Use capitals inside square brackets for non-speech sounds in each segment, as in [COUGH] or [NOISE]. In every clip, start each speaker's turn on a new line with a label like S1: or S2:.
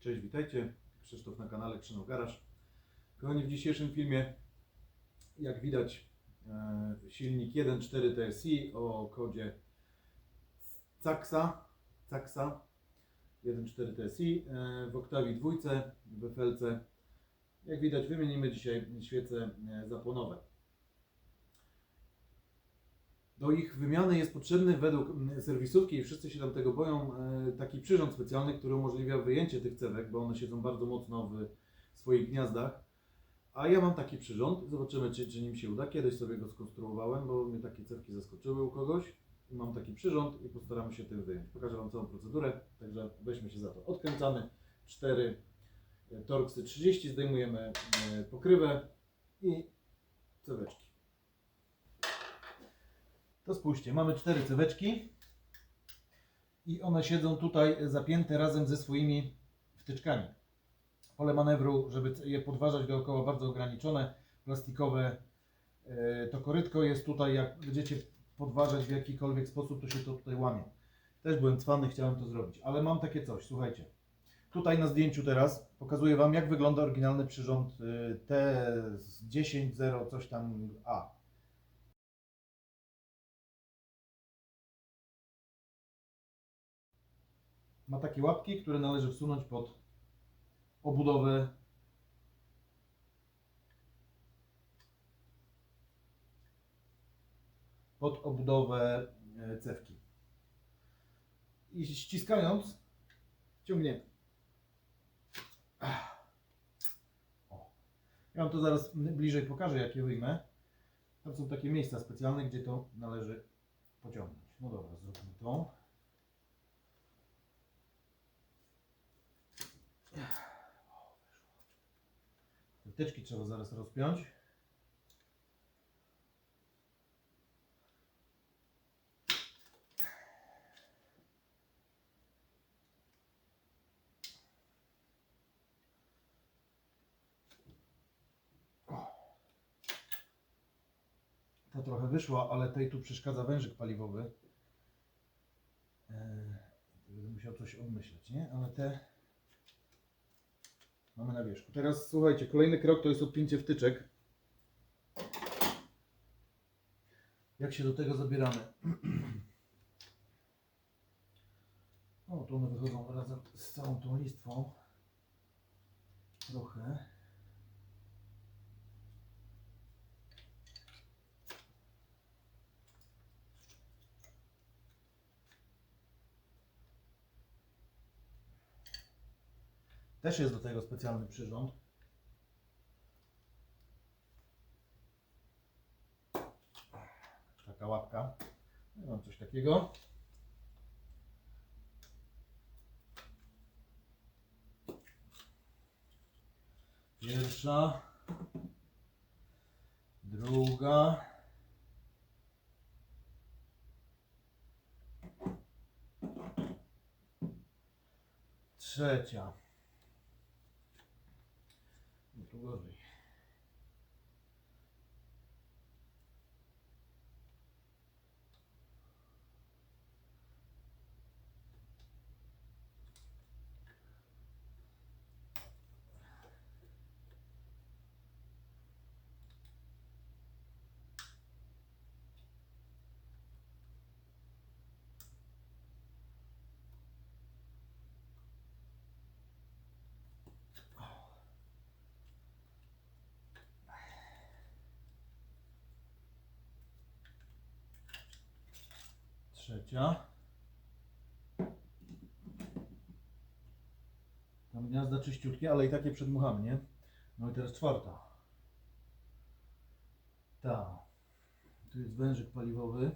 S1: Cześć, witajcie. Krzysztof na kanale Krzyno Garaż. Kochani, w dzisiejszym filmie, jak widać, e, silnik 1.4 TSI o kodzie CAXA, CAXA 1.4 TSI e, w Octavii dwójce w FLC. Jak widać, wymienimy dzisiaj świece e, zapłonowe. Do ich wymiany jest potrzebny według serwisówki i wszyscy się tam tego boją, e, taki przyrząd specjalny, który umożliwia wyjęcie tych cewek, bo one siedzą bardzo mocno w swoich gniazdach. A ja mam taki przyrząd, zobaczymy czy, czy nim się uda. Kiedyś sobie go skonstruowałem, bo mnie takie cewki zaskoczyły u kogoś. Mam taki przyrząd i postaramy się tym wyjąć. Pokażę Wam całą procedurę, także weźmy się za to. Odkręcamy cztery e, Torxy 30, zdejmujemy e, pokrywę i ceweczki. To spójrzcie, mamy cztery ceweczki i one siedzą tutaj zapięte razem ze swoimi wtyczkami. Pole manewru, żeby je podważać dookoła bardzo ograniczone, plastikowe. e, To korytko jest tutaj, jak będziecie podważać w jakikolwiek sposób, to się to tutaj łamie. Też byłem cwany, chciałem to zrobić, ale mam takie coś, słuchajcie. Tutaj na zdjęciu teraz pokazuję Wam, jak wygląda oryginalny przyrząd y, T10.0 coś tam A. Ma takie łapki, które należy wsunąć pod obudowę pod obudowę e, cewki. I ściskając ciągniemy. Ja Wam to zaraz bliżej pokażę, jak je wyjmę. Tam są takie miejsca specjalne, gdzie to należy pociągnąć. No dobra, zróbmy to. Wtyczki trzeba zaraz rozpiąć. Ta trochę wyszła, ale tej tu przeszkadza wężyk paliwowy. Eee, Będę musiał coś obmyśleć, nie? Ale te mamy na wierzchu. Teraz słuchajcie, kolejny krok to jest odpięcie wtyczek. Jak się do tego zabieramy? [CLEARS THROAT] O, tu one wychodzą razem z całą tą listwą. Trochę. Też jest do tego specjalny przyrząd. Taka łapka. Ja mam coś takiego. Pierwsza. Druga. Trzecia. No Trzecia. Tam gniazda czyściutkie, ale i takie przedmuchamy, nie? No i teraz czwarta. Ta. Tu jest wężyk paliwowy.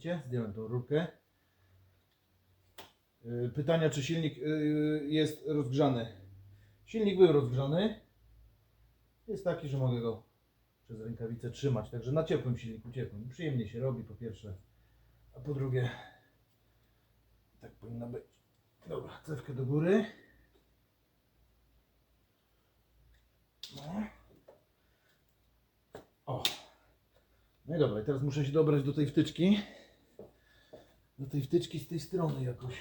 S1: Widzicie? Zdjąłem tą rurkę. Yy, Pytania, czy silnik yy, jest rozgrzany. Silnik był rozgrzany. Jest taki, że mogę go przez rękawicę trzymać. Także na ciepłym silniku, ciepłym. Przyjemnie się robi po pierwsze. A po drugie, tak powinno być. Dobra, cewkę do góry. No. O. No i dobra, i teraz muszę się dobrać do tej wtyczki. Do tej wtyczki z tej strony jakoś.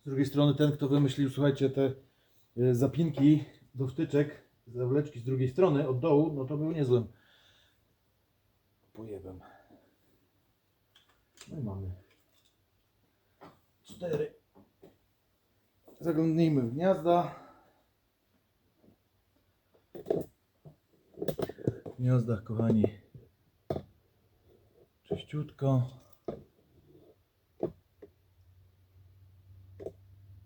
S1: Z drugiej strony ten, kto wymyślił, słuchajcie, te e, zapinki do wtyczek, zawleczki z drugiej strony, od dołu, no to był niezłym pojebem. No i mamy cztery. Zaglądnijmy w gniazda. W gniazdach, kochani, czyściutko.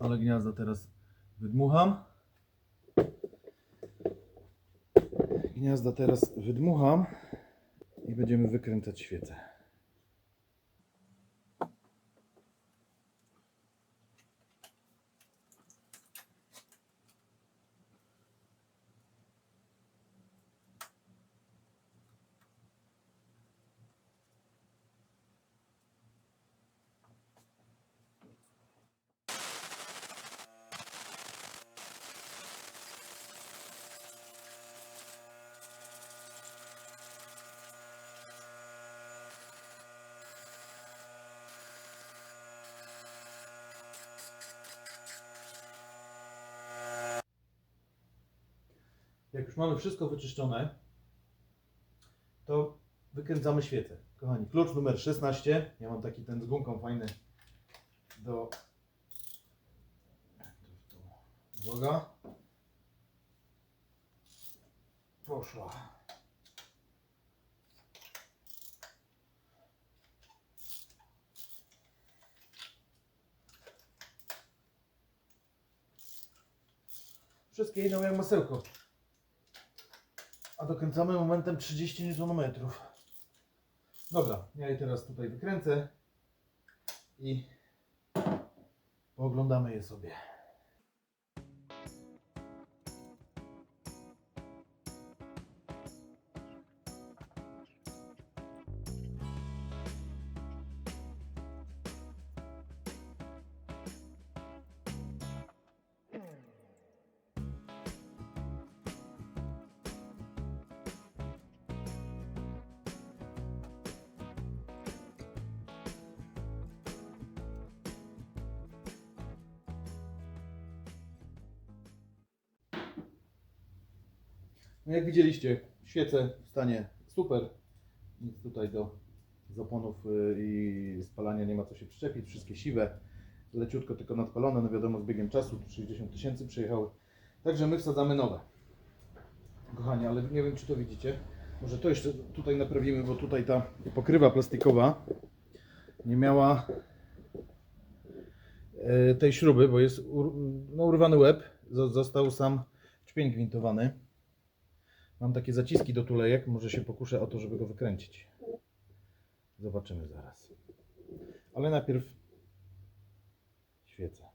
S1: ale gniazda teraz wydmucham. Gniazda teraz wydmucham i będziemy wykręcać świecę. Jak już mamy wszystko wyczyszczone, to wykręcamy świecę. Kochani, klucz numer 16. Ja mam taki ten z gumką fajny do Uwaga. Poszła. Wszystkie idą jak masełko. A dokręcamy momentem 30 Nm. Dobra, ja je teraz tutaj wykręcę i pooglądamy je sobie. No jak widzieliście, świece w stanie super. Nic tutaj do zaponów y, i spalania nie ma co się przyczepić. Wszystkie siwe, leciutko tylko nadpalone. No wiadomo, z biegiem czasu tu 60 tysięcy przejechały. Także my wsadzamy nowe. Kochani, ale nie wiem czy to widzicie. Może to jeszcze tutaj naprawimy, bo tutaj ta pokrywa plastikowa nie miała e, tej śruby, bo jest no, urwany łeb. Zo- Został sam czpień gwintowany. Mam takie zaciski do tulejek, może się pokuszę o to, żeby go wykręcić. Zobaczymy zaraz. Ale najpierw świecę.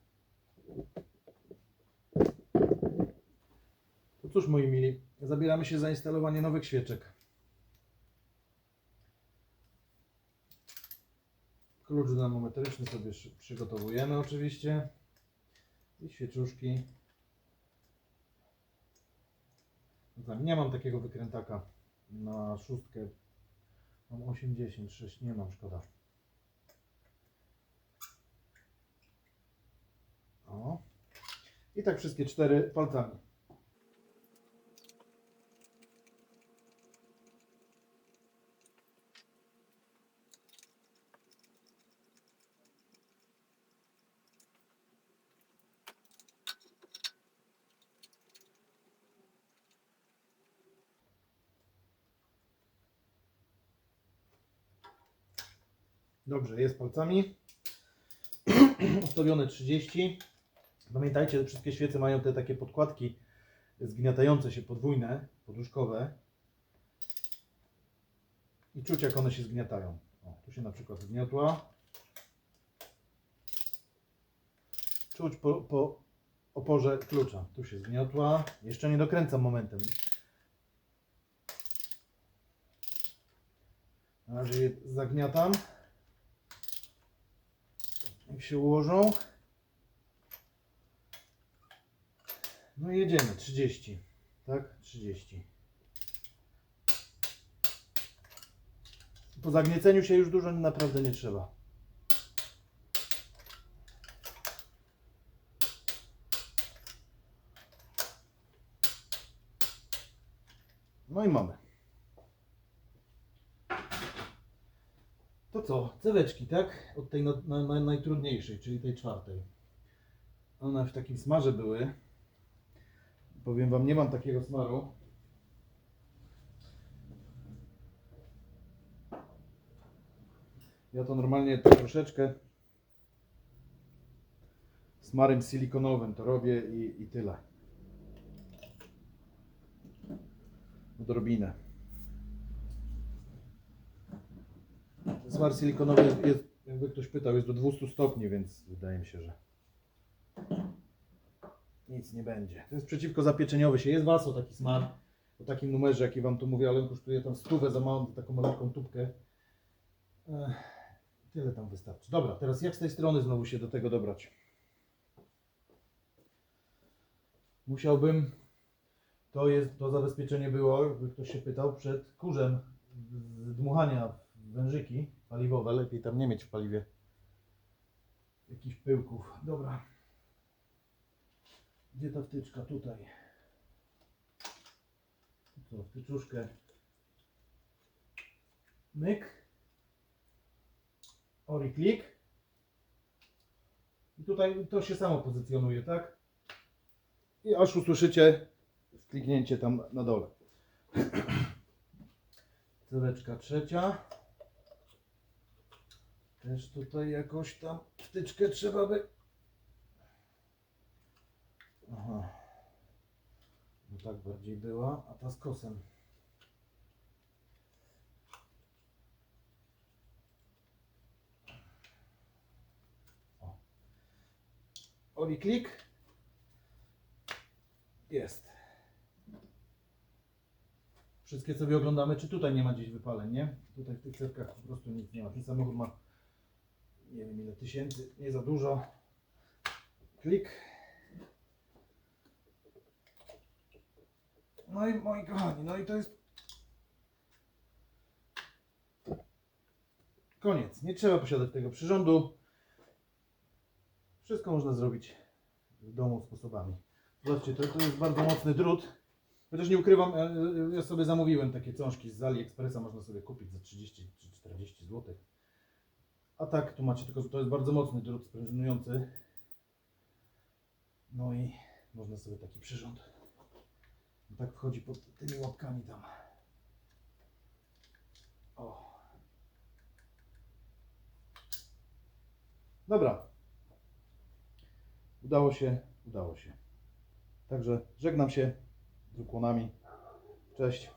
S1: To cóż moi mili, zabieramy się za instalowanie nowych świeczek. Klucz dynamometryczny sobie przygotowujemy oczywiście. I świeczuszki. Nie mam takiego wykrętaka na szóstkę. Mam 86, nie mam, szkoda. O. I tak wszystkie cztery palcami. Dobrze, jest palcami. [CLEARS THROAT] Ustawione 30. Pamiętajcie, że wszystkie świece mają te takie podkładki zgniatające się, podwójne, poduszkowe. I czuć jak one się zgniatają. O, tu się na przykład zgniotła. Czuć po, po oporze klucza. Tu się zgniotła. Jeszcze nie dokręcam momentem. Na razie zagniatam. Jak się ułożą. No i jedziemy. 30. Tak? 30. Po zagnieceniu się już dużo naprawdę nie trzeba. No i mamy. To co? Ceweczki, tak? Od tej no, na, na, najtrudniejszej, czyli tej czwartej. One w takim smarze były. Powiem Wam, nie mam takiego smaru. Ja to normalnie tak troszeczkę smarem silikonowym to robię i, i tyle. Odrobinę. Smar silikonowy jest, jest, jakby ktoś pytał, jest do 200 stopni, więc wydaje mi się, że nic nie będzie. To jest przeciwko zapieczeniowy się. Jest waso taki smar o takim numerze, jaki Wam tu mówię, ale on kosztuje tam stówę za małą, taką malutką tubkę. Ech, tyle tam wystarczy. Dobra, teraz jak z tej strony znowu się do tego dobrać? Musiałbym, to jest, to zabezpieczenie było, jakby ktoś się pytał, przed kurzem z dmuchania wężyki paliwowe. Lepiej tam nie mieć w paliwie jakichś pyłków. Dobra. Gdzie ta wtyczka? Tutaj. Co, wtyczuszkę. Myk. Ori klik. I tutaj to się samo pozycjonuje, tak? I aż usłyszycie kliknięcie tam na dole. [CLEARS THROAT] Ceweczka trzecia. Też tutaj jakoś tam wtyczkę trzeba by Aha. No tak bardziej była, a ta z kosem. O. Oli klik. Jest. Wszystkie sobie oglądamy, czy tutaj nie ma gdzieś wypaleń, nie? Tutaj w tych cewkach po prostu nic nie ma. Ten samochód ma nie wiem ile tysięcy, nie za dużo. Klik. No i moi kochani, no i to jest koniec. Nie trzeba posiadać tego przyrządu. Wszystko można zrobić w domu sposobami. Zobaczcie, to, to jest bardzo mocny drut. Chociaż nie ukrywam, ja- sobie zamówiłem takie cążki z AliExpressa, można sobie kupić za 30 czy 40 zł. A tak, tu macie tylko, to jest bardzo mocny drut sprężynujący. No i można sobie taki przyrząd no tak wchodzi pod tymi łapkami tam. O. Dobra. Udało się, udało się. Także żegnam się z ukłonami. Cześć.